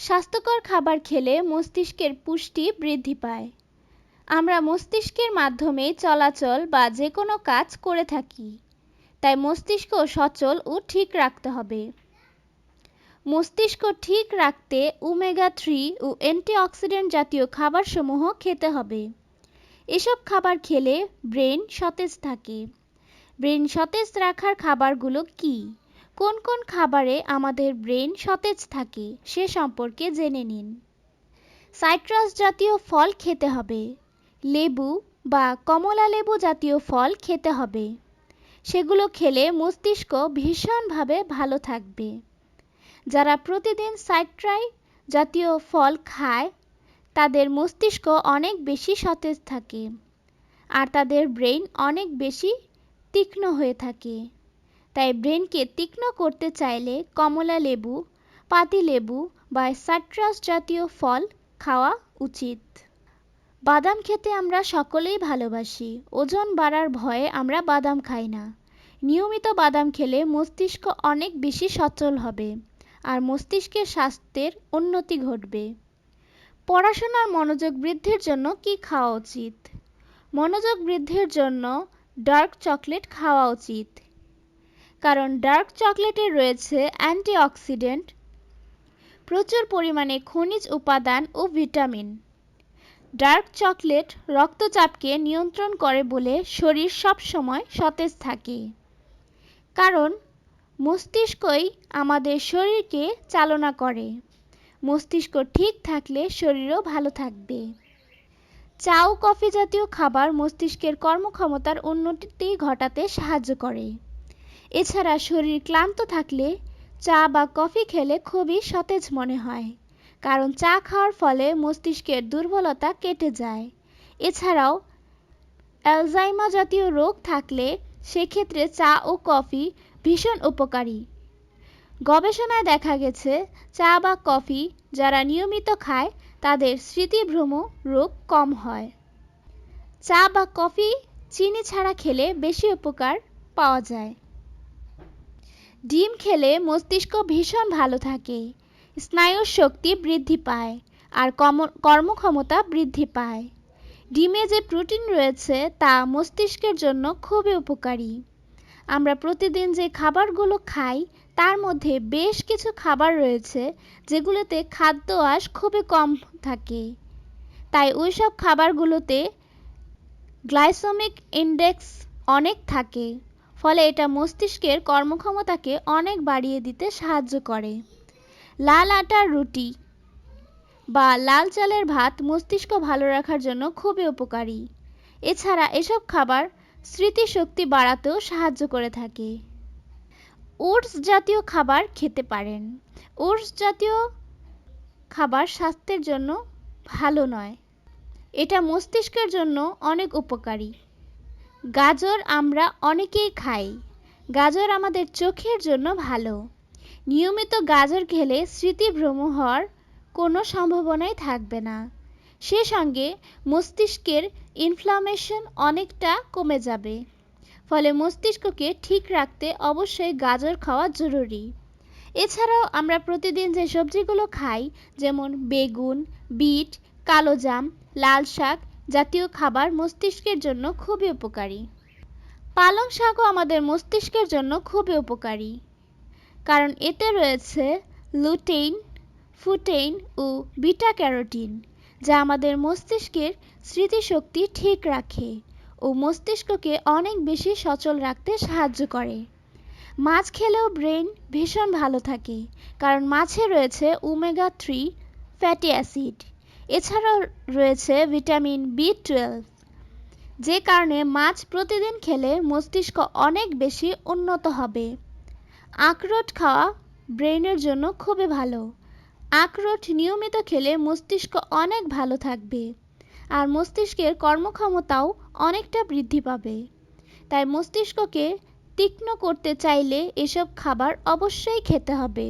স্বাস্থ্যকর খাবার খেলে মস্তিষ্কের পুষ্টি বৃদ্ধি পায়। আমরা মস্তিষ্কের মাধ্যমে চলাচল বা যে কোনো কাজ করে থাকি। তাই মস্তিষ্ক সচল ও ঠিক রাখতে হবে। মস্তিষ্ক ঠিক রাখতে ওমেগা থ্রি ও অ্যান্টিঅক্সিডেন্ট জাতীয় খাবারসমূহ খেতে হবে। এসব খাবার খেলে ব্রেন সতেজ থাকে। ব্রেন সতেজ রাখার খাবারগুলো কী? কোন কোন খাবারে আমাদের ব্রেন সতেজ থাকে সে সম্পর্কে জেনে নিন। সাইট্রাস জাতীয় ফল খেতে হবে। লেবু বা কমলা লেবু জাতীয় ফল খেতে হবে। সেগুলো খেলে মস্তিষ্ক ভীষণভাবে ভালো থাকবে। যারা প্রতিদিন সাইট্রাই জাতীয় ফল খায়, তাদের মস্তিষ্ক অনেক বেশি সতেজ থাকে আর তাদের ব্রেন অনেক বেশি তীক্ষ্ণ হয়ে থাকে। তাই ব্রেনকে তীক্ষ্ণ করতে চাইলে কমলা লেবু, পাতি লেবু বা সাইট্রাস জাতীয় ফল খাওয়া উচিত। বাদাম খেতে আমরা সকলেই ভালোবাসি। ওজন বাড়ার ভয়ে আমরা বাদাম খাই না। নিয়মিত বাদাম খেলে মস্তিষ্ক অনেক বেশি সচল হবে আর মস্তিষ্কের স্বাস্থ্যের উন্নতি ঘটবে। পড়াশোনার মনোযোগ বৃদ্ধির জন্য কি খাওয়া উচিত? মনোযোগ বৃদ্ধির জন্য ডার্ক চকলেট খাওয়া উচিত। কারণ ডার্ক চকলেটে রয়েছে অ্যান্টিঅক্সিডেন্ট, প্রচুর পরিমাণে খনিজ উপাদান ও ভিটামিন। ডার্ক চকলেট রক্তচাপকে নিয়ন্ত্রণ করে বলে শরীর সবসময় সতেজ থাকে। কারণ, মস্তিষ্কই আমাদের শরীরকে চালনা করে। মস্তিষ্ক ঠিক থাকলে শরীরও ভালো থাকবে। চা ও কফি জাতীয় খাবার মস্তিষ্কের কর্মক্ষমতার উন্নতি ঘটাতে সাহায্য করে। এছাড়া শরীর ক্লান্ত থাকলে চা বা কফি খেলে খুবই সতেজ মনে হয়, কারণ চা খাওয়ার ফলে মস্তিষ্কের দুর্বলতা কেটে যায়। এছাড়াও অ্যালজাইমা জাতীয় রোগ থাকলে সেক্ষেত্রে চা ও কফি ভীষণ উপকারী। গবেষণায় দেখা গেছে, চা বা কফি যারা নিয়মিত খায়, তাদের স্মৃতিভ্রম রোগ কম হয়। চা বা কফি চিনি ছাড়া খেলে বেশি উপকার পাওয়া যায়। ডিম খেলে মস্তিষ্ক ভীষণ ভালো থাকে, স্নায়ুর শক্তি বৃদ্ধি পায় আর কর্মক্ষমতা বৃদ্ধি পায়। ডিমে যে প্রোটিন রয়েছে তা মস্তিষ্কের জন্য খুবই উপকারী। আমরা প্রতিদিন যে খাবারগুলো খাই, তার মধ্যে বেশ কিছু খাবার রয়েছে যেগুলোতে খাদ্য আঁশ খুবই কম থাকে। তাই ওই সব খাবারগুলোতে গ্লাইসোমিক ইন্ডেক্স অনেক থাকে। ফলে এটা মস্তিষ্কের কর্মক্ষমতাকে অনেক বাড়িয়ে দিতে সাহায্য করে। লাল আটার রুটি বা লাল চালের ভাত মস্তিষ্ক ভালো রাখার জন্য খুবই উপকারী। এছাড়া এসব খাবার স্মৃতিশক্তি বাড়াতেও সাহায্য করে থাকে। ওটস জাতীয় খাবার খেতে পারেন। ওটস জাতীয় খাবার স্বাস্থ্যের জন্য ভালো নয়। এটা মস্তিষ্কের জন্য অনেক উপকারী। গাজর আমরা অনেকেই খাই। গাজর আমাদের চোখের জন্য ভালো। নিয়মিত গাজর খেলে স্মৃতিভ্রম হওয়ার কোনো সম্ভাবনাই থাকবে না। সে সঙ্গে মস্তিষ্কের ইনফ্লামেশন অনেকটা কমে যাবে। ফলে মস্তিষ্ককে ঠিক রাখতে অবশ্যই গাজর খাওয়া জরুরি। এছাড়াও আমরা প্রতিদিন যে সবজিগুলো খাই, যেমন বেগুন, বিট, কালো জাম লাল শাক জাতীয় খাবার মস্তিষ্কের জন্য খুবই উপকারী। পালং শাকও আমাদের মস্তিষ্কের জন্য খুবই উপকারী। কারণ এতে রয়েছে লুটেইন ফুটেইন ও বিটা ক্যারোটিন যা আমাদের মস্তিষ্কের স্মৃতিশক্তি ঠিক রাখে ও মস্তিষ্ককে অনেক বেশি সচল রাখতে সাহায্য করে। মাছ খেলেও ব্রেন ভীষণ ভালো থাকে, কারণ মাছে রয়েছে ওমেগা থ্রি ফ্যাটি অ্যাসিড এছাড়াও রয়েছে ভিটামিন বি টুয়েলভ যে কারণে মাছ প্রতিদিন খেলে মস্তিষ্ক অনেক বেশি উন্নত হবে। আখরোট খাওয়া ব্রেনের জন্য খুবই ভালো। আখরোট নিয়মিত খেলে মস্তিষ্ক অনেক ভালো থাকবে আর মস্তিষ্কের কর্মক্ষমতাও অনেকটা বৃদ্ধি পাবে। তাই মস্তিষ্ককে তীক্ষ্ণ করতে চাইলে এসব খাবার অবশ্যই খেতে হবে।